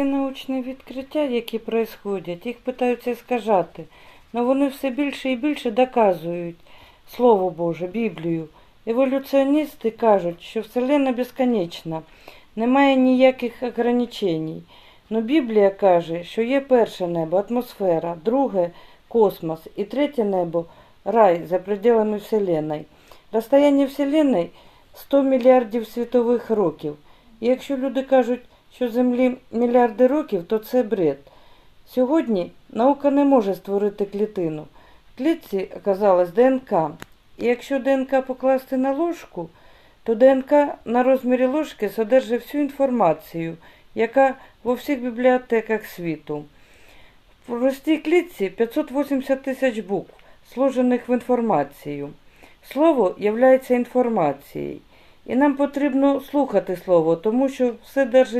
Всі научні відкриття, які происходять, їх питаються скажати, але вони все більше і більше доказують Слово Боже, Біблію. Еволюціоністи кажуть, що Вселенна безконечна, немає ніяких ограничень. Но Біблія каже, що є перше небо, атмосфера, друге космос і третє небо рай за пределами Вселенной. Розстояння Вселенной 100 мільярдів світових років. І якщо люди кажуть, що Землі мільярди років, то це бред. Сьогодні наука не може створити клітину. В клітці оказалась ДНК. І якщо ДНК покласти на ложку, то ДНК на розмірі ложки содержить всю інформацію, яка во всіх бібліотеках світу. В простій клітці 580 тисяч букв, сложених в інформацію. Слово являється інформацією. І нам потрібно слухати слово, тому що все держить